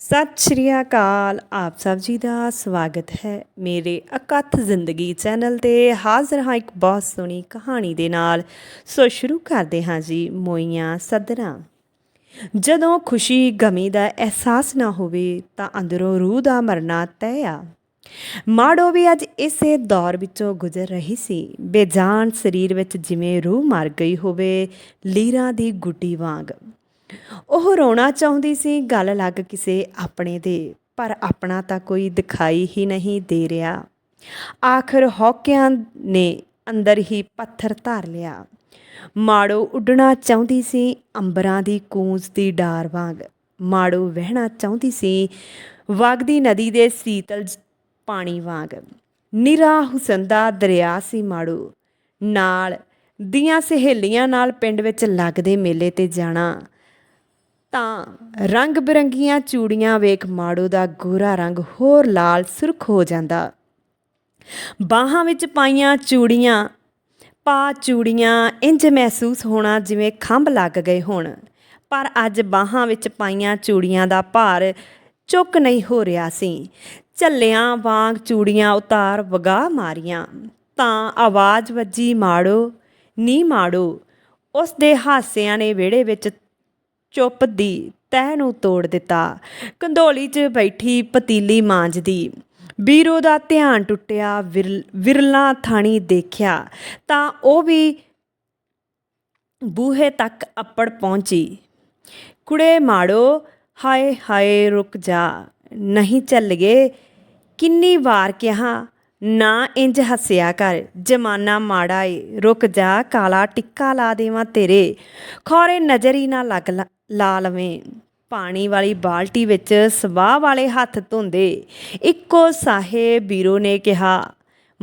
ਸਤਿ ਸ਼੍ਰੀ ਅਕਾਲ। ਆਪ ਸਭ ਜੀ ਦਾ ਸਵਾਗਤ ਹੈ ਮੇਰੇ ਅਕਥ ਜ਼ਿੰਦਗੀ ਚੈਨਲ ਤੇ। ਹਾਜ਼ਰ ਹਾਂ ਇੱਕ ਬਹੁਤ ਸੋਹਣੀ ਕਹਾਣੀ ਦੇ ਨਾਲ। ਸੋ ਸ਼ੁਰੂ ਕਰਦੇ ਹਾਂ ਜੀ ਮੋਈਆਂ ਸਦਰਾਂ। ਜਦੋਂ ਖੁਸ਼ੀ ਗਮੀ ਦਾ ਅਹਿਸਾਸ ਨਾ ਹੋਵੇ ਤਾਂ ਅੰਦਰੋਂ ਰੂਹ ਦਾ ਮਰਨਾ ਤੈਅ ਆ। ਮਾੜੋ ਵੀ ਅੱਜ ਇਸੇ ਦੌਰ ਵਿੱਚੋਂ ਗੁਜ਼ਰ ਰਹੀ ਸੀ। ਬੇਜਾਨ ਸਰੀਰ ਵਿੱਚ ਜਿਵੇਂ ਰੂਹ ਮਰ ਗਈ ਹੋਵੇ, ਲੀਰਾਂ ਦੀ ਗੁੱਡੀ ਵਾਂਗ। ਉਹ ਰੋਣਾ ਚਾਹੁੰਦੀ ਸੀ, ਗੱਲ ਲੱਗ ਕਿਸੇ ਆਪਣੇ ਦੇ, ਪਰ ਆਪਣਾ ਤਾਂ ਕੋਈ ਦਿਖਾਈ ਹੀ ਨਹੀਂ ਦੇ ਰਿਹਾ। ਆਖਰ ਹੌਕਿਆਂ ਨੇ ਅੰਦਰ ਹੀ ਪੱਥਰ ਧਾਰ ਲਿਆ। ਮਾੜੋ ਉੱਡਣਾ ਚਾਹੁੰਦੀ ਸੀ, ਅੰਬਰਾਂ ਦੀ ਕੂੰਜ ਦੀ ਡਾਰ ਵਾਂਗ। ਮਾੜੋ ਵਹਿਣਾ ਚਾਹੁੰਦੀ ਸੀ, ਵਗਦੀ ਨਦੀ ਦੇ ਸੀਤਲ ਪਾਣੀ ਵਾਂਗ। ਨਿਰਾ ਹੁਸਨ ਦਾ ਦਰਿਆ ਸੀ ਮਾੜੋ। ਨਾਲ ਦੀਆਂ ਸਹੇਲੀਆਂ ਨਾਲ ਪਿੰਡ ਵਿੱਚ ਲੱਗਦੇ ਮੇਲੇ ਤੇ ਜਾਣਾ। ਤਾਂ ਰੰਗ ਬਰੰਗੀਆਂ ਚੂੜੀਆਂ ਵੇਖ ਮਾੜੂ ਦਾ ਗੋਰਾ ਰੰਗ ਹੋਰ ਲਾਲ ਸੁਰਖ ਹੋ ਜਾਂਦਾ। ਬਾਹਾਂ ਵਿੱਚ ਪਾਈਆਂ ਚੂੜੀਆਂ, ਪਾ ਚੂੜੀਆਂ ਇੰਜ ਮਹਿਸੂਸ ਹੋਣਾ ਜਿਵੇਂ ਖੰਭ ਲੱਗ ਗਏ ਹੋਣ। ਪਰ ਅੱਜ ਬਾਹਾਂ ਵਿੱਚ ਪਾਈਆਂ ਚੂੜੀਆਂ ਦਾ ਭਾਰ ਚੁੱਕ ਨਹੀਂ ਹੋ ਰਿਹਾ ਸੀ। ਝੱਲਿਆਂ ਵਾਂਗ ਚੂੜੀਆਂ ਉਤਾਰ ਵਗਾ ਮਾਰੀਆਂ। ਤਾਂ ਆਵਾਜ਼ ਵੱਜੀ ਮਾੜੋ, ਨੀ ਮਾੜੋ ਉਸ ਦੇ ਹਾਸਿਆਂ ਨੇ ਵਿਹੜੇ ਵਿੱਚ ਚੁੱਪ ਦੀ ਤਹਿ ਨੂੰ ਤੋੜ ਦਿੱਤਾ। ਕੰਧੋਲੀ 'ਚ ਬੈਠੀ ਪਤੀਲੀ ਮਾਂਜਦੀ। ਬੀਰੋ ਦਾ ਧਿਆਨ ਟੁੱਟਿਆ, ਵਿਰਲ- ਵਿਰਲਾ ਥਾਣੀ ਦੇਖਿਆ। ਤਾਂ ਉਹ ਵੀ ਬੂਹੇ ਤੱਕ ਅੱਪੜ ਪਹੁੰਚੀ। ਕੁੜੇ ਮਾੜੋ, ਹਾਏ ਹਾਏ, ਰੁਕ ਜਾ। ਨਹੀਂ ਚੱਲ ਗਏ ਕਿੰਨੀ ਵਾਰ ਕਿਹਾ, ਨਾ ਇੰਜ ਹੱਸਿਆ ਕਰ। ਜਮਾਨਾ ਮਾੜਾ ਏ। ਰੁਕ ਜਾ, ਕਾਲਾ ਟਿੱਕਾ ਲਾ ਦੇਵਾਂ ਤੇਰੇ। ਖੋਰੇ ਨਜ਼ਰ ਹੀ ਨਾ ਲੱਗ ਲਾ ਲਵੇਂ। ਪਾਣੀ ਵਾਲੀ ਬਾਲਟੀ ਵਿੱਚ ਸਵਾਹ ਵਾਲੇ ਹੱਥ ਧੋਂਦੇ। ਇੱਕੋ ਸਾਹੇ ਬੀਰੋ ਨੇ ਕਿਹਾ,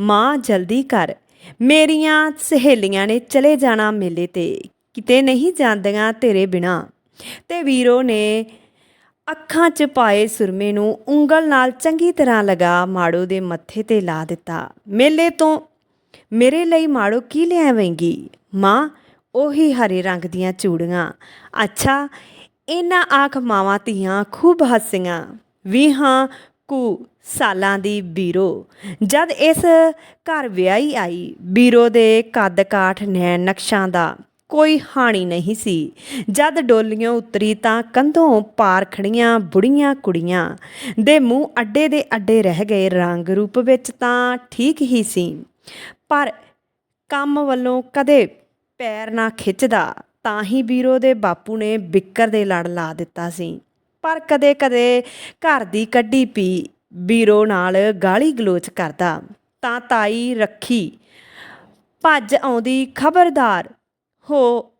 ਮਾਂ, ਜਲਦੀ ਕਰ। ਮੇਰੀਆਂ ਸਹੇਲੀਆਂ ਨੇ ਚਲੇ ਜਾਣਾ ਮੇਲੇ ਤੇ। ਕਿਤੇ ਨਹੀਂ ਜਾਂਦੀਆਂ ਤੇਰੇ ਬਿਨਾ। ਤੇ ਵੀਰੋ ਨੇ ਅੱਖਾਂ 'ਚ ਪਾਏ ਸੁਰਮੇ ਨੂੰ ਉਂਗਲ ਨਾਲ ਚੰਗੀ ਤਰ੍ਹਾਂ ਲਗਾ ਮਾੜੋ ਦੇ ਮੱਥੇ ਤੇ ਲਾ ਦਿੱਤਾ। ਮੇਲੇ ਤੋਂ ਮੇਰੇ ਲਈ ਮਾੜੋ ਕੀ ਲਿਆਵੇਂਗੀ ਮਾਂ ਉਹੀ ਹਰੇ ਰੰਗ ਦੀਆਂ ਚੂੜੀਆਂ। ਅੱਛਾ, ਇਹਨਾਂ ਆਖ ਮਾਵਾਂ ਧੀਆਂ ਖੂਬ ਹੱਸੀਆਂ। ਵੀ ਹਾਂ, ਕੁ ਸਾਲਾਂ ਦੀ ਬੀਰੋ। ਜਦ ਇਸ ਘਰ ਵਿਆਹੀ ਆਈ, ਬੀਰੋ ਦੇ ਕੱਦ ਕਾਠ ਨੈਣ ਨਕਸ਼ਾਂ ਦਾ ਕੋਈ ਹਾਣੀ ਨਹੀਂ ਸੀ। ਜਦ ਡੋਲੀਆਂ ਉਤਰੀ ਤਾਂ ਕੰਧੋਂ ਪਾਰ ਖੜੀਆਂ ਬੁੜੀਆਂ ਕੁੜੀਆਂ। ਦੇ ਮੂੰਹ ਅੱਡੇ ਦੇ ਅੱਡੇ ਰਹਿ ਗਏ ਰੰਗ ਰੂਪ ਵਿੱਚ ਤਾਂ ਠੀਕ ਹੀ ਸੀ। ਪਰ ਕੰਮ ਵੱਲੋਂ ਕਦੇ ਪੈਰ ਨਾ ਖਿੱਚਦਾ, ਤਾਂ ਹੀ ਵੀਰੋ ਦੇ ਬਾਪੂ ਨੇ ਬਿੱਕਰ ਦੇ ਲੜ ਲਾ ਦਿੱਤਾ ਸੀ। ਪਰ ਕਦੇ-ਕਦੇ ਘਰ ਦੀ ਕੱਢੀ ਪੀ ਬੀਰੋ ਨਾਲ ਗਾਲੀ ਗਲੋਚ ਕਰਦਾ। ਤਾਂ ਤਾਈ ਰੱਖੀ, ਭੱਜ ਆਉਂਦੀ ਖਬਰਦਾਰ। ਹੋ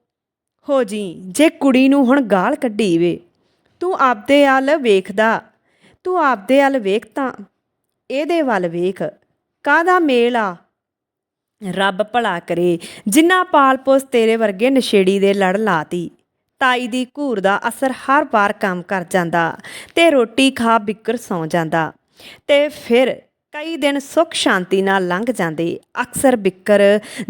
ਹੋ ਜੀ, ਜੇ ਕੁੜੀ ਨੂੰ ਹੁਣ ਗਾਲ ਕੱਢੀ ਵੇ ਤੂੰ ਆਪਦੇ ਵੱਲ ਵੇਖਦਾ, ਤੂੰ ਆਪਦੇ ਵੱਲ ਵੇਖ ਤਾਂ, ਇਹਦੇ ਵੱਲ ਵੇਖ। ਕਾਹਦਾ ਮੇਲ ਆ? ਰੱਬ ਭਲਾ ਕਰੇ ਜਿੰਨਾ ਪਾਲਪੋਸ ਤੇਰੇ ਵਰਗੇ ਨਸ਼ੇੜੀ ਦੇ ਲੜ ਲਾਤੀ। ਤਾਈ ਦੀ ਘੂਰ ਦਾ ਅਸਰ ਹਰ ਵਾਰ ਕੰਮ ਕਰ ਜਾਂਦਾ, ਤੇ ਰੋਟੀ ਖਾ ਬਿਕਰ ਸੌ ਜਾਂਦਾ। ਤੇ ਫਿਰ ਕਈ ਦਿਨ ਸੁੱਖ ਸ਼ਾਂਤੀ ਨਾਲ ਲੰਘ ਜਾਂਦੇ, ਅਕਸਰ ਬਿੱਕਰ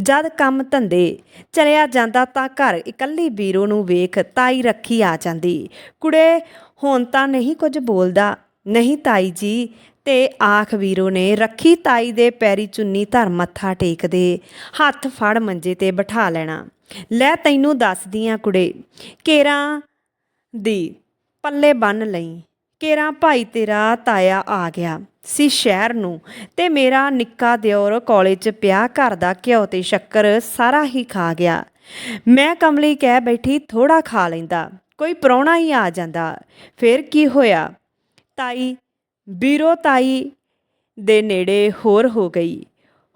ਜਦ ਕੰਮ ਧੰਦੇ। ਚਲਿਆ ਜਾਂਦਾ ਤਾਂ ਘਰ ਇਕੱਲੀ ਬੀਰੋ ਨੂੰ ਵੇਖ ਤਾਈ ਰੱਖੀ ਆ ਜਾਂਦੀ। ਕੁੜੇ, ਹੁਣ ਤਾਂ ਨਹੀਂ ਕੁਝ ਬੋਲਦਾ, ਨਹੀਂ ਤਾਈ ਜੀ ਤੇ ਆਖ ਵੀਰੋ ਨੇ ਰੱਖੀ ਤਾਈ ਦੇ ਪੈਰੀ ਚੁੰਨੀ ਧਰ ਮੱਥਾ ਟੇਕਦੇ, ਹੱਥ ਫੜ ਮੰਜੇ ਤੇ ਬਿਠਾ ਲੈਣਾ। ਲੈ ਤੈਨੂੰ ਦੱਸਦੀ ਦੱਸਦੀਆਂ ਕੁੜੇ, ਕੇਰਾਂ ਦੀ ਪੱਲੇ ਬੰਨ ਲਈ, ਕੇਰਾਂ ਭਾਈ ਤੇਰਾ ਤਾਇਆ ਆ ਗਿਆ ਸੀ ਸ਼ਹਿਰ ਨੂੰ ਤੇ ਮੇਰਾ ਨਿੱਕਾ ਦਿਓਰ ਕਾਲਜ 'ਚ ਪਿਆ ਘਰ ਦਾ ਘਿਓ ਤੇ ਸ਼ੱਕਰ ਸਾਰਾ ਹੀ ਖਾ ਗਿਆ। ਮੈਂ ਕਮਲੀ ਕਹਿ ਬੈਠੀ ਥੋੜਾ ਖਾ ਲੈਂਦਾ, ਕੋਈ ਪ੍ਰਾਹੁਣਾ ਹੀ ਆ ਜਾਂਦਾ। ਫਿਰ ਕੀ ਹੋਇਆ? ਤਾਈ ਬੀਰੋ ਤਾਈ ਦੇ ਨੇੜੇ ਹੋਰ ਹੋ ਗਈ।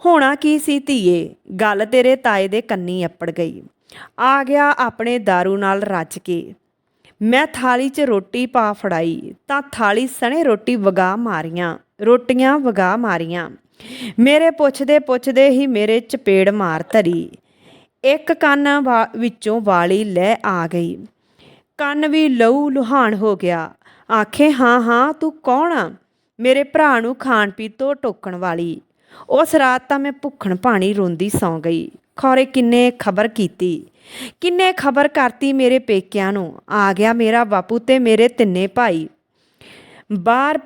ਹੋਣਾ ਕੀ ਸੀ ਧੀਏ? ਗੱਲ ਤੇਰੇ ਤਾਏ ਦੇ ਕੰਨੀ ਅੱਪੜ ਗਈ। ਆ ਗਿਆ ਆਪਣੇ दारू ਨਾਲ ਰੱਜ ਕੇ। ਮੈਂ ਥਾਲੀ 'ਚ ਰੋਟੀ ਪਾ ਫੜਾਈ, ਤਾਂ ਥਾਲੀ ਸਣੇ ਰੋਟੀ ਵਗਾ ਮਾਰੀਆਂ, ਰੋਟੀਆਂ ਵਗਾ ਮਾਰੀਆਂ। ਮੇਰੇ ਪੁੱਛਦੇ ਪੁੱਛਦੇ ਹੀ ਮੇਰੇ ਚਪੇੜ ਮਾਰ ਧਰੀ। ਇੱਕ ਕੰਨ ਵਾ- ਵਿੱਚੋਂ ਵਾਲੀ ਲੈ ਆ ਗਈ। ਕੰਨ ਵੀ ਲਹੂ ਲੁਹਾਨ ਹੋ ਗਿਆ। ਆਖੇ, ਹਾਂ ਹਾਂ, ਤੂੰ ਕੌਣ ਆ? ਮੇਰੇ ਭਰਾ ਨੂੰ ਖਾਣ ਪੀ ਤੋਂ ਟੋਕਣ ਵਾਲੀ। ਉਸ ਰਾਤ ਤਾਂ ਮੈਂ ਭੁੱਖਣ ਪਾਣੀ ਰੋਂਦੀ ਸੌਂ ਗਈ। ਖੌਰੇ ਕਿੰਨੇ ਖਬਰ ਕੀਤੀ। ਕਿੰਨੇ ਖਬਰ ਕਰਤੀ ਮੇਰੇ ਪੇਕਿਆਂ ਨੂੰ। ਆ ਗਿਆ ਮੇਰਾ ਬਾਪੂ ਤੇ ਮੇਰੇ ਤਿੰਨੇ ਭਾਈ। ਬਾਹਰ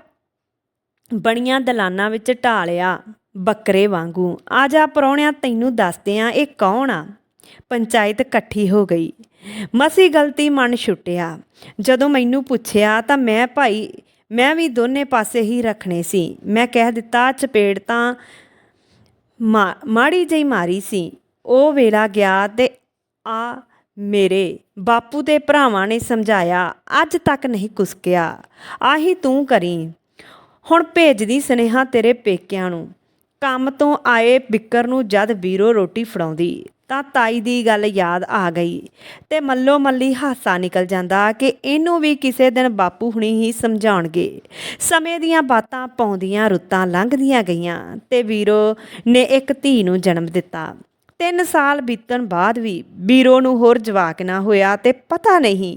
ਬਣੀਆਂ ਦਲਾਨਾਂ ਵਿੱਚ ਢਾਲਿਆ ਬੱਕਰੇ ਵਾਂਗੂ। ਆ ਜਾ ਪਰੌਣਿਆ, ਤੈਨੂੰ ਦੱਸਦੇ ਆ ਇਹ ਕੌਣ ਆ? ਪੰਚਾਇਤ ਇਕੱਠੀ ਹੋ ਗਈ। ਮਸੀ ਗਲਤੀ ਮਨ ਛੁੱਟਿਆ। ਜਦੋਂ ਮੈਨੂੰ ਪੁੱਛਿਆ ਤਾਂ ਮੈਂ ਭਾਈ ਮੈਂ ਵੀ ਦੋਨੇ ਪਾਸੇ ਹੀ ਰੱਖਣੇ ਸੀ। ਮੈਂ ਕਹਿ ਦਿੱਤਾ, ਚਪੇੜ ਤਾਂ ਮਾ- ਮਾੜੀ ਜਿਹੀ ਮਾਰੀ ਸੀ। ਉਹ ਵੇਲਾ ਗਿਆ ਤੇ ਆ ਮੇਰੇ ਬਾਪੂ ਦੇ ਭਰਾਵਾਂ ਨੇ ਸਮਝਾਇਆ, ਅੱਜ ਤੱਕ ਨਹੀਂ ਕੁਸਕਿਆ। ਆਹੀ ਤੂੰ ਕਰੀ। ਹੁਣ ਭੇਜਦੀ ਸਨੇਹਾ ਤੇਰੇ ਪੇਕਿਆਂ ਨੂੰ। ਕੰਮ ਤੋਂ ਆਏ ਬਿੱਕਰ ਨੂੰ ਜਦ ਵੀਰੋ ਰੋਟੀ ਫੜਾਉਂਦੀ। ਤਾਂ ਤਾਈ ਦੀ ਗੱਲ ਯਾਦ ਆ ਗਈ ਤੇ ਮੱਲੋ ਮੱਲੀ ਹਾਸਾ ਨਿਕਲ ਜਾਂਦਾ ਕਿ ਇਹਨੂੰ ਵੀ ਕਿਸੇ ਦਿਨ ਬਾਪੂ ਹੁਣੀ ਹੀ ਸਮਝਾਉਣਗੇ। ਸਮੇਂ ਦੀਆਂ ਬਾਤਾਂ ਪਾਉਂਦੀਆਂ ਰੁੱਤਾਂ ਲੰਘਦੀਆਂ ਗਈਆਂ ਤੇ ਵੀਰੋ ਨੇ ਇੱਕ ਧੀ ਨੂੰ ਜਨਮ ਦਿੱਤਾ। ਤਿੰਨ ਸਾਲ ਬੀਤਣ ਬਾਅਦ ਵੀ ਵੀਰੋ ਨੂੰ ਹੋਰ ਜਵਾਕ ਨਾ ਹੋਇਆ ਤੇ ਪਤਾ ਨਹੀਂ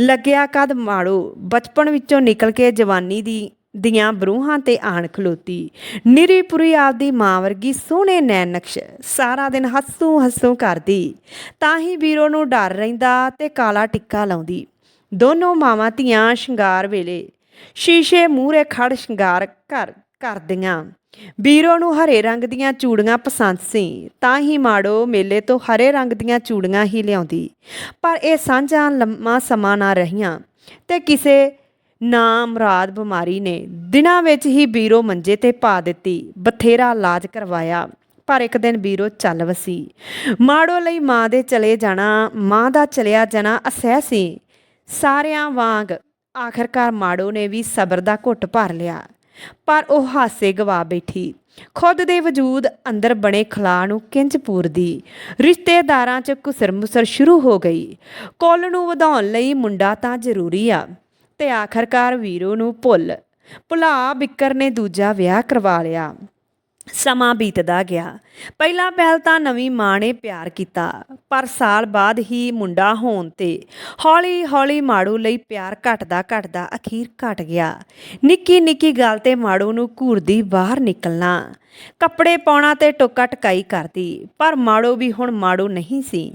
ਲੱਗਿਆ ਕਦ ਮਾੜੋ ਬਚਪਨ ਵਿੱਚੋਂ ਨਿਕਲ ਕੇ ਜਵਾਨੀ ਦੀ ਦੀਆਂ ਬਰੂਹਾਂ ਤੇ ਆਣ ਖਲੋਤੀ। ਨਿਰੀਪੁਰੀ ਆਪਦੀ ਮਾਂ ਵਰਗੀ ਸੋਹਣੇ ਨੈਣਕਸ਼ ਸਾਰਾ ਦਿਨ ਹੱਸੂ ਹੱਸੂ ਕਰਦੀ। ਤਾਂ ਹੀ ਵੀਰੋ ਨੂੰ ਡਰ ਰਹਿੰਦਾ ਤੇ ਕਾਲਾ ਟਿੱਕਾ ਲਾਉਂਦੀ। ਦੋਨੋਂ ਮਾਵਾਂ ਧੀਆਂ ਸ਼ਿੰਗਾਰ ਵੇਲੇ। ਸ਼ੀਸ਼ੇ ਮੂਹਰੇ ਖੜ ਸ਼ਿੰਗਾਰ ਕਰ, ਕਰਦੀਆਂ। ਵੀਰੋ ਨੂੰ ਹਰੇ ਰੰਗ ਦੀਆਂ ਚੂੜੀਆਂ ਪਸੰਦ ਸੀ ਤਾਂ ਹੀ ਮਾੜੋ ਮੇਲੇ ਤੋਂ ਹਰੇ ਰੰਗ ਦੀਆਂ ਚੂੜੀਆਂ ਹੀ ਲਿਆਉਂਦੀ। ਪਰ ਇਹ ਸਾਂਝਾਂ ਲੰਮਾ ਸਮਾਂ ਨਾ ਰਹੀਆਂ ਤੇ ਕਿਸੇ ਨਾ ਮੁਰਾਦ ਬਿਮਾਰੀ ਨੇ ਦਿਨਾਂ ਵਿੱਚ ਹੀ ਬੀਰੋ ਮੰਜੇ ਤੇ ਪਾ ਦਿੱਤੀ, ਬਥੇਰਾ ਇਲਾਜ ਕਰਵਾਇਆ, ਪਰ ਇੱਕ ਦਿਨ ਬੀਰੋ ਚੱਲ ਵਸੀ। ਮਾੜੋ ਲਈ ਮਾਂ ਦੇ ਚਲੇ ਜਾਣਾ, ਮਾਂ ਦਾ ਚਲਿਆ ਜਾਣਾ ਅਸਹਿ ਸੀ। ਸਾਰਿਆਂ ਵਾਂਗ ਆਖਰਕਾਰ ਮਾੜੋ ਨੇ ਵੀ ਸਬਰ ਦਾ ਘੁੱਟ ਭਰ ਲਿਆ, ਪਰ ਉਹ ਹਾਸੇ ਗਵਾ ਬੈਠੀ। ਖੁਦ ਦੇ ਵਜੂਦ ਅੰਦਰ ਬਣੇ ਖਲਾ ਨੂੰ ਕਿੰਜ ਪੂਰਦੀ। ਰਿਸ਼ਤੇਦਾਰਾਂ 'ਚ ਕੁਸਰ ਮੁਸਰ ਸ਼ੁਰੂ ਹੋ ਗਈ। ਕੁੱਲ ਨੂੰ ਵਧਾਉਣ ਲਈ ਮੁੰਡਾ ਤਾਂ ਜ਼ਰੂਰੀ ਆ। ਤੇ ਆਖਰਕਾਰ ਵੀਰੋ ਨੂੰ ਭੁੱਲ। ਭੁਲਾ ਬਿੱਕਰ ਨੇ ਦੂਜਾ ਵਿਆਹ ਕਰਵਾ ਲਿਆ। ਸਮਾਂ ਬੀਤਦਾ ਗਿਆ। ਪਹਿਲਾ ਪਹਿਲ ਤਾਂ ਨਵੀਂ ਮਾਂ ਨੇ ਪਿਆਰ ਕੀਤਾ, ਪਰ ਸਾਲ ਬਾਅਦ ਹੀ ਮੁੰਡਾ ਹੋਣ ਤੇ ਹੌਲੀ ਹੌਲੀ ਮਾੜੂ ਲਈ ਪਿਆਰ ਘਟਦਾ ਘਟਦਾ ਅਖੀਰ ਘਟ ਗਿਆ। ਨਿੱਕੀ ਨਿੱਕੀ ਗੱਲ ਤੇ ਮਾੜੂ ਨੂੰ ਘੂਰਦੀ ਬਾਹਰ ਨਿਕਲਣਾ। ਕੱਪੜੇ ਪਾਉਣਾ ਤੇ ਟੋਕਾ ਟਕਾਈ ਕਰਦੀ, ਪਰ ਮਾੜੂ ਵੀ ਹੁਣ ਮਾੜੂ ਨਹੀਂ ਸੀ।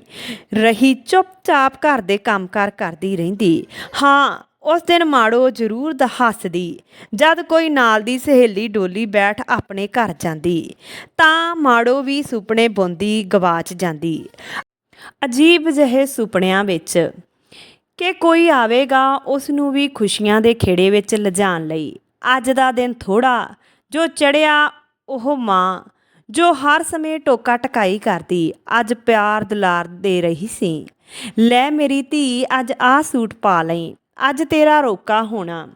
ਰਹੀ ਚੁੱਪਚਾਪ ਘਰ ਦੇ ਕੰਮਕਾਰ ਕਰਦੀ ਰਹਿੰਦੀ। ਹਾਂ ਉਸ ਦਿਨ ਮਾੜੋ ਜ਼ਰੂਰ ਦ ਹੱਸਦੀ ਜਦ ਕੋਈ ਨਾਲ ਦੀ ਸਹੇਲੀ ਡੋਲੀ ਬੈਠ ਆਪਣੇ ਘਰ ਜਾਂਦੀ, ਤਾਂ ਮਾੜੋ ਵੀ ਸੁਪਨੇ ਬੁੰਦੀ ਗਵਾਚ ਜਾਂਦੀ। ਅਜੀਬ ਜਿਹੇ ਸੁਪਨਿਆਂ ਵਿੱਚ ਕਿ ਕੋਈ ਆਵੇਗਾ ਉਸ ਨੂੰ ਵੀ ਖੁਸ਼ੀਆਂ ਦੇ ਖੇੜੇ ਵਿੱਚ ਲਿਜਾਣ ਲਈ। ਅੱਜ ਦਾ ਦਿਨ ਥੋੜਾ ਜੋ ਚੜਿਆ ਉਹ ਮਾਂ, ਜੋ ਹਰ ਸਮੇਂ ਟੋਕਾ ਟਕਾਈ ਕਰਦੀ, ਅੱਜ ਪਿਆਰ ਦੁਲਾਰ ਦੇ ਰਹੀ ਸੀ। ਲੈ ਮੇਰੀ ਧੀ, ਅੱਜ ਆਹ ਸੂਟ ਪਾ ਲਈ। ਅੱਜ ਤੇਰਾ ਰੋਕਾ ਹੋਣਾ।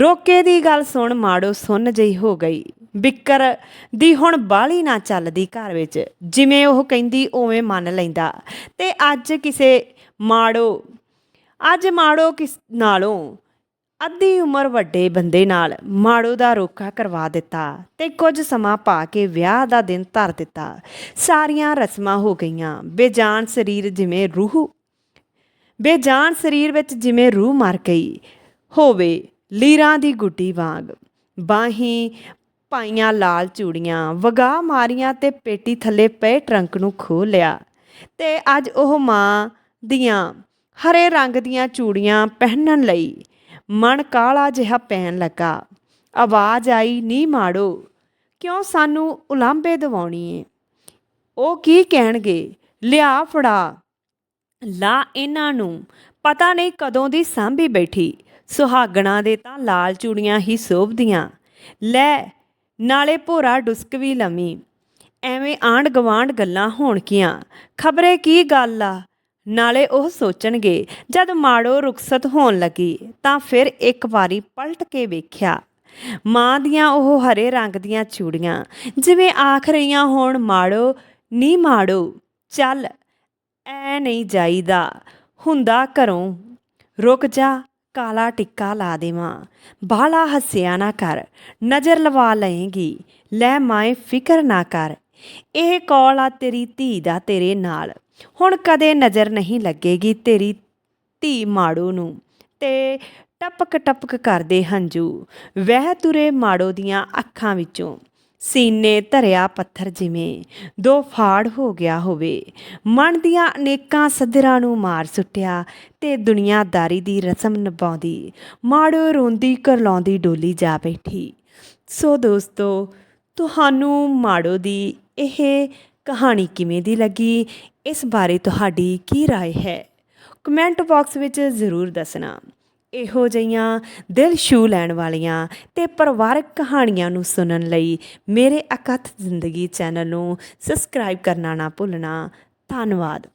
ਰੋਕੇ ਦੀ ਗੱਲ ਸੁਣ ਮਾੜੋ ਸੁਣ ਜਈ ਹੋ ਗਈ। ਬਿੱਕਰ ਦੀ ਹੁਣ ਬਾਲੀ ਨਾ ਚੱਲਦੀ ਘਰ ਵਿੱਚ। ਜਿਵੇਂ ਉਹ ਕਹਿੰਦੀ ਉਵੇਂ ਮੰਨ ਲੈਂਦਾ। ਤੇ ਅੱਜ ਕਿਸੇ ਮਾੜੋ, ਅੱਜ ਮਾੜੋ ਕਿਸ ਨਾਲੋਂ ਅੱਧੀ ਉਮਰ ਵੱਡੇ ਬੰਦੇ ਨਾਲ ਮਾੜੋ ਦਾ ਰੋਕਾ ਕਰਵਾ ਦਿੱਤਾ ਤੇ ਕੁਝ ਸਮਾਂ ਪਾ ਕੇ ਵਿਆਹ ਦਾ ਦਿਨ ਧਰ ਦਿੱਤਾ। ਸਾਰੀਆਂ ਰਸਮਾਂ ਹੋ ਗਈਆਂ। ਬੇਜਾਨ ਸਰੀਰ ਜਿਵੇਂ ਰੂਹ ਬੇਜਾਨ ਸਰੀਰ ਵਿੱਚ ਜਿਵੇਂ ਰੂਹ ਮਰ ਗਈ, ਹੋਵੇ ਲੀਰਾਂ ਦੀ ਗੁੱਡੀ ਵਾਂਗ। ਬਾਹੀਂ ਪਾਈਆਂ ਲਾਲ ਚੂੜੀਆਂ ਵਗਾ ਮਾਰੀਆਂ ਤੇ ਪੇਟੀ ਥੱਲੇ ਪਏ ਟਰੰਕ ਨੂੰ ਖੋਹ ਲਿਆ। ਤੇ ਅੱਜ ਉਹ ਮਾਂ ਦੀਆਂ ਹਰੇ ਰੰਗ ਦੀਆਂ ਚੂੜੀਆਂ ਪਹਿਨਣ ਲਈ ਮਨ ਕਾਲਾ ਜਿਹਾ ਪੈਣ ਲੱਗਾ। ਆਵਾਜ਼ ਆਈ ਨੀ ਮਾੜੋ, ਕਿਉਂ ਸਾਨੂੰ ਉਲਾਂਬੇ ਦਿਵਾਉਣੀ ਏ? ਉਹ ਕੀ ਕਹਿਣਗੇ? ਲਿਆ ਫੜਾ। ਲਾ ਇਹਨਾਂ ਨੂੰ। ਪਤਾ ਨਹੀਂ ਕਦੋਂ ਦੀ ਸਾਂਭੀ ਬੈਠੀ। ਸੁਹਾਗਣਾ ਦੇ ਤਾਂ ਲਾਲ ਚੂੜੀਆਂ ਹੀ ਸੋਭਦੀਆਂ। ਲੈ, ਨਾਲੇ ਭੋਰਾ ਡੁਸਕ ਵੀ ਲਮੀ ਐਵੇਂ ਆਂਡ ਗਵਾਂਡ ਗੱਲਾਂ ਹੋਣਗੀਆਂ ਖਬਰੇ ਕੀ ਗੱਲ ਆ? ਨਾਲੇ ਉਹ ਸੋਚਣਗੇ, ਜਦ ਮਾੜੋ ਰੁਖਸਤ ਹੋਣ ਲੱਗੀ, ਤਾਂ ਫਿਰ ਇੱਕ ਵਾਰੀ ਪਲਟ ਕੇ ਵੇਖਿਆ। ਮਾਂ ਦੀਆਂ ਉਹ ਹਰੇ ਰੰਗ ਦੀਆਂ ਚੂੜੀਆਂ, ਜਿਵੇਂ ਆਖ ਰਹੀਆਂ ਹੋਣ, ਮਾੜੋ, ਨੀ ਮਾੜੋ, ਚੱਲ ਐ ਨਹੀਂ ਜਾਈਦਾ। ਹੁੰਦਾ ਘਰੋਂ, ਰੁਕ ਜਾ, ਕਾਲਾ ਟਿੱਕਾ ਲਾ ਦੇਵਾਂ। ਬਾਲਾ ਹੱਸਿਆ ਨਾ ਕਰ, ਨਜ਼ਰ ਲਵਾ ਲਏਗੀ। ਲੈ ਮਾਏ, ਫਿਕਰ ਨਾ ਕਰ। ਇਹ ਕੌਲ ਆ ਤੇਰੀ ਧੀ ਦਾ ਤੇਰੇ ਨਾਲ। ਹੁਣ ਕਦੇ ਨਜ਼ਰ ਨਹੀਂ ਲੱਗੇਗੀ ਤੇਰੀ ਧੀ ਮਾੜੋ ਨੂੰ। ਤੇ ਟਪਕ ਟਪਕ ਕਰਦੇ ਹੰਝੂ। ਵਹਿ ਤੁਰੇ ਮਾੜੋ ਦੀਆਂ ਅੱਖਾਂ ਵਿੱਚੋਂ। ਸੀਨੇ ਧਰਿਆ ਪੱਥਰ ਜਿਵੇਂ ਦੋ ਫਾੜ ਹੋ ਗਿਆ ਹੋਵੇ ਮਨ ਦੀਆਂ ਅਨੇਕਾਂ ਸੱਧਰਾਂ ਨੂੰ ਮਾਰ ਸੁੱਟਿਆ ਤੇ ਦੁਨੀਆਦਾਰੀ ਦੀ ਰਸਮ ਨਿਭਾਉਂਦੀ ਮਾੜੋ ਰੋਂਦੀ ਕਰਲਾਉਂਦੀ ਡੋਲੀ ਜਾ ਬੈਠੀ ਸੋ ਦੋਸਤੋ ਤੁਹਾਨੂੰ ਮਾੜੋ ਦੀ ਇਹ ਕਹਾਣੀ ਕਿਵੇਂ ਦੀ ਲੱਗੀ ਇਸ ਬਾਰੇ ਤੁਹਾਡੀ ਕੀ رائے ਹੈ ਕਮੈਂਟ ਬਾਕਸ ਵਿੱਚ ਜ਼ਰੂਰ ਦੱਸਣਾ ਇਹੋ ਜਿਹੀਆਂ ਦਿਲ ਛੂ ਲੈਣ ਵਾਲੀਆਂ ਤੇ ਪਰਿਵਾਰਕ ਕਹਾਣੀਆਂ ਨੂੰ ਸੁਣਨ ਲਈ ਮੇਰੇ ਅਕਥ ਜ਼ਿੰਦਗੀ ਚੈਨਲ ਨੂੰ ਸਬਸਕ੍ਰਾਈਬ ਕਰਨਾ ਨਾ ਭੁੱਲਣਾ। ਧੰਨਵਾਦ।